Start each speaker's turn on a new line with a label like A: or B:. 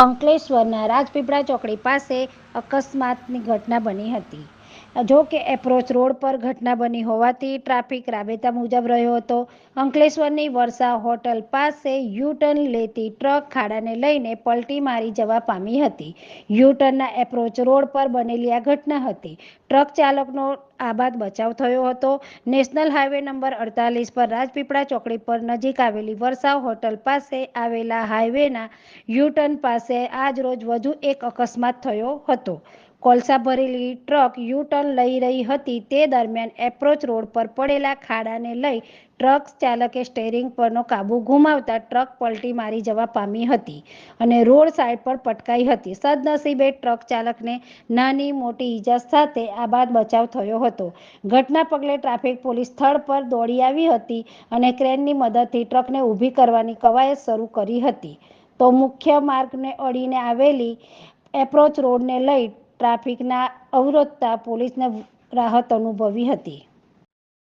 A: અંકલેશ્વરના રાજપીપળા ચોકડી પાસે અકસ્માતની ઘટના બની હતી. જો કે એપ્રોચ રોડ પર ઘટના બની હોવાથી ટ્રાફિક રાબેતા મુજબ રહ્યો હતો. અંકલેશ્વરની વર્ષા હોટલ પાસે યુટર્ન લેતી ટ્રક ખાડાને લઈને પલટી મારી જવા પામી હતી. યુટર્નના એપ્રોચ રોડ પર બનેલી આ ઘટના હતી. ટ્રક ચાલકનો આબાદ બચાવ થયો હતો. નેશનલ હાઈવે નંબર અડતાલીસ પર રાજપીપળા ચોકડી પર નજીક આવેલી વર્ષા હોટલ પાસે આવેલા હાઈવેના યુટર્ન પાસે આજ રોજ વધુ એક અકસ્માત થયો હતો. કોલસા ભરેલી ટ્રક યુ ટર્ન લઈ રહી હતી. તે દરમિયાન એપ્રોચ રોડ પર પડેલા ખાડાને લઈ ટ્રક ચાલકે સ્ટેરિંગ પરનો કાબુ ગુમાવતા ટ્રક પલટી મારી જવા પામી હતી અને રોડ સાઈડ પર પટકાઈ હતી. સદનસીબે ટ્રક ચાલકને નાની મોટી ઈજા સાથે આબાદ બચાવ થયો હતો. ઘટના પગલે ટ્રાફિક પોલીસ સ્થળ પર દોડી આવી હતી અને ક્રેનની મદદથી ટ્રકને ઊભી કરવાની કવાયત શરૂ કરી હતી. તો મુખ્ય માર્ગને અડીને આવેલી એપ્રોચ રોડને લઈ ટ્રાફિકના અવરોધતા પોલીસને રાહત અનુભવી હતી.